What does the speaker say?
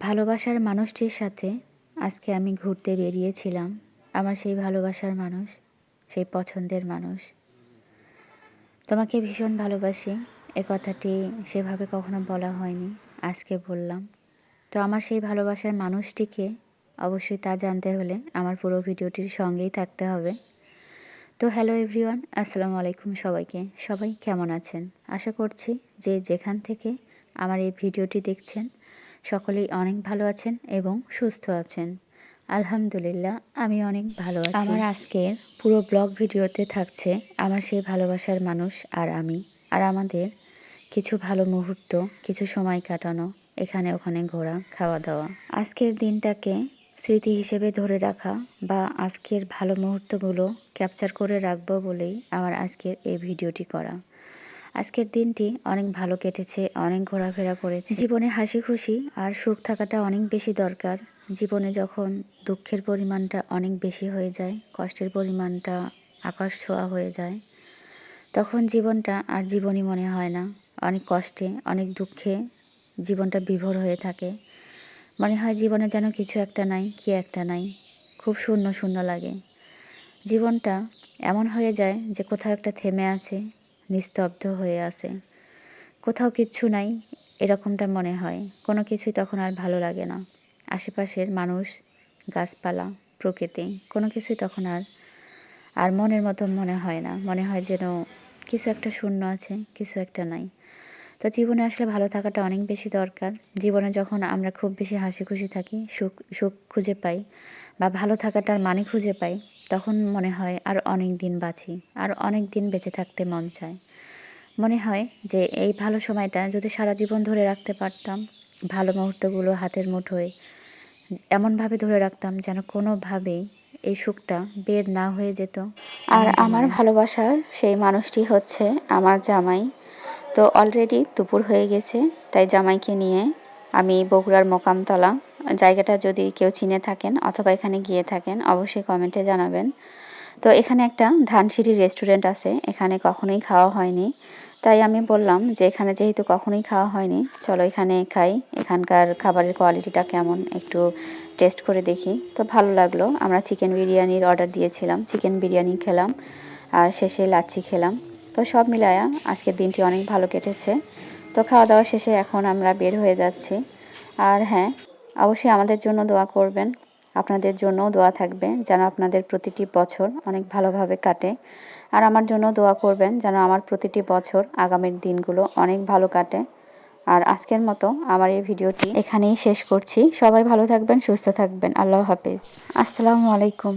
ভালোবাসার মানুষটির সাথে আজকে আমি ঘুরতে বেরিয়েছিলাম। আমার সেই ভালোবাসার মানুষ, সেই পছন্দের মানুষ। তোমাকে ভীষণ ভালোবাসি, এ কথাটি সেভাবে কখনো বলা হয়নি, আজকে বললাম। তো আমার সেই ভালোবাসার মানুষটিকে অবশ্যই তা জানতে হলে আমার পুরো ভিডিওটির সঙ্গেই থাকতে হবে। তো হ্যালো এভরিওয়ান, আসসালামু আলাইকুম সবাইকে। সবাই কেমন আছেন? আশা করছি যে যেখান থেকে আমার এই ভিডিওটি দেখছেন সকলেই অনেক ভালো আছেন এবং সুস্থ আছেন। আলহামদুলিল্লাহ, আমি অনেক ভালো আছি। আমার আজকের পুরো ব্লগ ভিডিওতে থাকছে আমার সেই ভালোবাসার মানুষ আর আমি। আর আমাদের কিছু ভালো মুহূর্ত, কিছু সময় কাটানো, এখানে ওখানে ঘোরা খাওয়া দাওয়া আজকের দিনটাকে স্মৃতি হিসেবে ধরে রাখা বা আজকের ভালো মুহূর্তগুলো ক্যাপচার করে রাখব বলেই আমার আজকের এই ভিডিওটি করা। আজকের দিনটি অনেক ভালো কেটেছে, অনেক ঘোরাফেরা করেছে। জীবনে হাসি খুশি আর সুখ থাকাটা অনেক বেশি দরকার। জীবনে যখন দুঃখের পরিমাণটা অনেক বেশি হয়ে যায়, কষ্টের পরিমাণটা আকাশ ছোঁয়া হয়ে যায়, তখন জীবনটা আর জীবনই মনে হয় না। অনেক কষ্টে, অনেক দুঃখে জীবনটা বিভোর হয়ে থাকে। মনে হয় জীবনে যেন কিছু একটা নাই, কি একটা নাই। খুব শূন্য শূন্য লাগে। জীবনটা এমন হয়ে যায় যে কোথাও একটা থেমে আছে নিস্তব্ধ হয়ে আছে। কোথাও কিচ্ছু নাই, এরকমটা মনে হয়। কোনো কিছুই তখন আর ভালো লাগে না। আশেপাশের মানুষ, গাছপালা, প্রকৃতি, কোনো কিছুই তখন আর আর মনের মতো মনে হয় না। মনে হয় যেন কিছু একটা শূন্য আছে, কিছু একটা নাই। তো জীবনে আসলে ভালো থাকাটা অনেক বেশি দরকার। জীবনে যখন আমরা খুব বেশি হাসি খুশি থাকি, সুখ সুখ খুঁজে পাই, বা ভালো থাকাটার মানে খুঁজে পাই তখন মনে হয় আর অনেক দিন বাঁচি আর অনেক দিন বেঁচে থাকতে মন চায়। মনে হয় যে এই ভালো সময়টা যদি সারা জীবন ধরে রাখতে পারতাম ভালো মুহূর্তগুলো হাতের মুঠোয় এমনভাবে ধরে রাখতাম যেন কোনোভাবেই এই সুখটা বের না হয়ে যেত। আর আমার ভালোবাসার সেই মানুষটি হচ্ছে আমার জামাই। তো অলরেডি দুপুর হয়ে গেছে তাই জামাইকে নিয়ে আমি বগুড়ার মোকামতলা জায়গাটা যদি কেউ চিনে থাকেন অথবা এখানে গিয়ে থাকেন, অবশ্যই কমেন্টে জানাবেন। তো এখানে একটা ধানসিঁড়ি রেস্টুরেন্ট আছে, এখানে কখনোই খাওয়া হয়নি। তাই আমি বললাম যে এখানে যেহেতু কখনোই খাওয়া হয়নি, চলো এখানে খাই, এখানকার খাবারের কোয়ালিটিটা কেমন একটু টেস্ট করে দেখি। তো ভালো লাগল, আমরা চিকেন বিরিয়ানির অর্ডার দিয়েছিলাম চিকেন বিরিয়ানি খেলাম, আর শেষে লাচ্ছি খেলাম। তো সব মিলায়া আজকের দিনটি অনেক ভালো কেটেছে। তো খাওয়া দাওয়া শেষে এখন আমরা বের হয়ে যাচ্ছি। আর হ্যাঁ অবশ্যই আমাদের জন্য দোয়া করবেন। আপনাদের জন্য দোয়া থাকবে যেন আপনাদের প্রতিটি বছর অনেক ভালোভাবে কাটে। আর আমার জন্য দোয়া করবেন যেন আমার প্রতিটি বছর আগামীর দিনগুলো অনেক ভালো কাটে। আর আজকের মতো আমার এই ভিডিওটি এখানেই শেষ করছি। সবাই ভালো থাকবেন, সুস্থ থাকবেন। আল্লাহ হাফিজ। আসসালামু আলাইকুম।